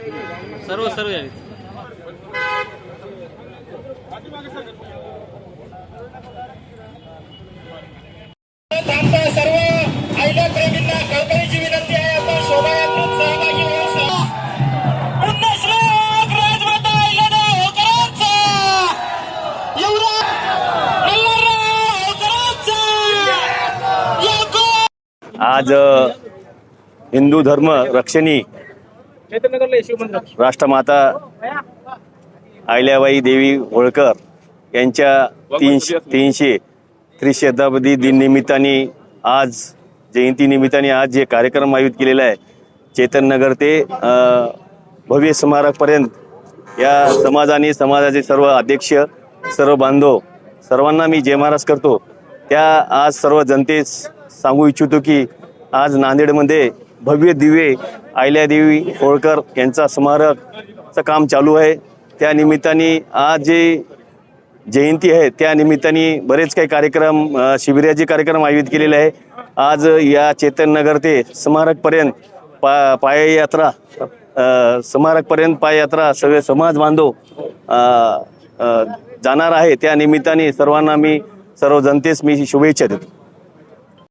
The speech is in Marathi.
सर्व सर्व या. थांबता सर्व प्रेमींना कळकळीची विनंती आहे. आपण शोभायात्रेत सहभागी आज हिंदू धर्म रक्षणी राष्ट्रमाता अहिल्याबाई देवी होळकर यांच्या तीनशे तीनशे त्रिशताब्दी दिननिमित्ताने आज जयंतीनिमित्ताने आज जे कार्यक्रम आयोजित केलेला आहे चेतननगर ते अ, भव्य स्मारकपर्यंत या समाजाने समाजाचे सर्व अध्यक्ष सर्व बांधव सर्वांना मी जय महाराज करतो. त्या आज सर्व जनतेस सांगू इच्छितो की आज नांदेडमध्ये भव्य दिवे अहिल्यादेवी होळकर यांचा स्मारकचं काम चालू आहे. त्या निमित्ताने आज जे जयंती आहे त्या निमित्ताने बरेच काही कार्यक्रम शिबिराचे कार्यक्रम आयोजित केलेले आहे. आज या चेतननगर ते स्मारकपर्यंत पा पाययात्रा स्मारकपर्यंत पाययात्रा सगळे समाज बांधव जाणार आहे. त्या निमित्ताने सर्वांना मी सर्व जनतेस मी शुभेच्छा देतो.